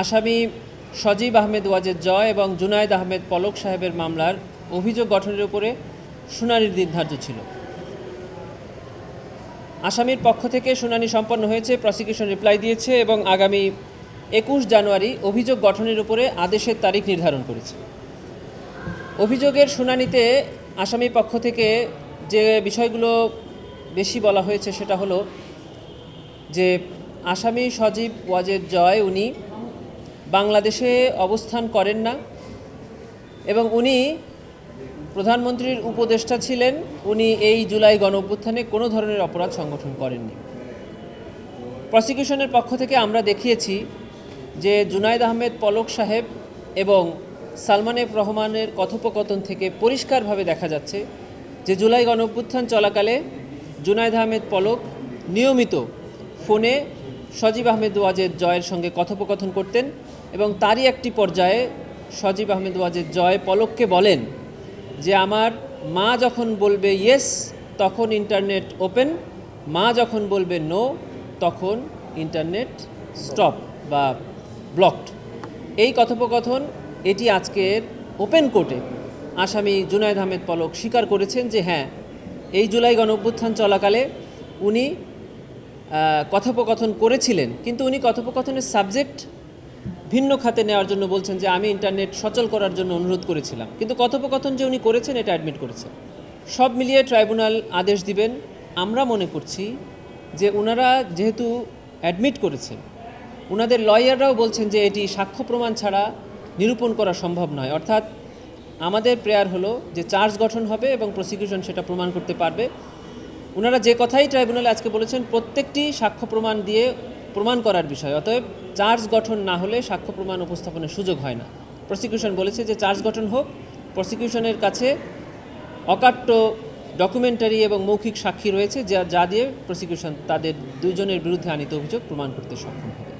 আসামি সজীব আহমেদ ওয়াজেদ জয় এবং জুনায়েদ আহমেদ পলক সাহেবের মামলার অভিযোগ গঠনের উপরে শুনানির দিন ধার্য ছিল। আসামির পক্ষ থেকে শুনানি সম্পন্ন হয়েছে, প্রসিকিউশন রিপ্লাই দিয়েছে এবং আগামী একুশ জানুয়ারি অভিযোগ গঠনের উপরে আদেশের তারিখ নির্ধারণ করেছে। অভিযোগের শুনানিতে আসামি পক্ষ থেকে যে বিষয়গুলো বেশি বলা হয়েছে সেটা হলো যে আসামি সজীব ওয়াজেদ জয়, উনি বাংলাদেশে অবস্থান করেন না। এবং উনি প্রধানমন্ত্রীর উপদেষ্টা ছিলেন। উনি এই জুলাই গণ অভ্যুত্থানে কোনো ধরনের অপরাধ সংগঠন করেননি। প্রসিকিউশনের পক্ষ থেকে আমরা দেখিয়েছি যে জুনায়দ আহমেদ পলক সাহেব এবং সালমান এফ রহমানের কথোপকথন থেকে পরিষ্কারভাবে দেখা যাচ্ছে যে জুলাই গণ অভ্যুত্থান চলাকালে জুনায়দ আহমেদ পলক নিয়মিত ফোনে সজীব আহমেদ ওয়াজেদ জয়ের সঙ্গে কথোপকথন করতেন। এবং তারই একটি পর্যায়ে সজীব আহমেদ ওয়াজেদ জয় পলককে বলেন যে আমার মা যখন বলবে ইয়েস তখন ইন্টারনেট ওপেন মা যখন বলবে নো তখন ইন্টারনেট স্টপ বা ব্লকড এই কথোপকথন, এটি আজকের ওপেন কোর্টে আসামি জুনায়দ আহমেদ পলক স্বীকার করেছেন যে হ্যাঁ এই জুলাই গণ অভ্যুত্থান চলাকালে উনি কথোপকথন করেছিলেন, কিন্তু উনি কথোপকথনের সাবজেক্ট ভিন্ন খাতে নেওয়ার জন্য বলছেন যে আমি ইন্টারনেট সচল করার জন্য অনুরোধ করেছিলাম। কিন্তু কথোপকথন যে উনি করেছেন, এটা অ্যাডমিট করেছেন সব মিলিয়ে ট্রাইব্যুনাল আদেশ দিবেন। আমরা মনে করছি যে ওনারা যেহেতু অ্যাডমিট করেছেন ওনাদের লয়াররাও বলছেন যে এটি সাক্ষ্য প্রমাণ ছাড়া নিরূপণ করা সম্ভব নয়। অর্থাৎ আমাদের প্রেয়ার হলো যে চার্জ গঠন হবে এবং প্রসিকিউশন সেটা প্রমাণ করতে পারবে। ওনারা যে কথাই ট্রাইব্যুনালে আজকে বলেছেন, প্রত্যেকটি সাক্ষ্য প্রমাণ দিয়ে প্রমাণ করার বিষয়। অতএব চার্জ গঠন না হলে সাক্ষ্য প্রমাণ উপস্থাপনের সুযোগ হয় না। প্রসিকিউশন বলেছে যে চার্জ গঠন হোক প্রসিকিউশনের কাছে অকাট্য ডকুমেন্টারি এবং মৌখিক সাক্ষী রয়েছে, যা যা দিয়ে প্রসিকিউশন তাদের দুজনের বিরুদ্ধে আনিত অভিযোগ প্রমাণ করতে সক্ষম হবে।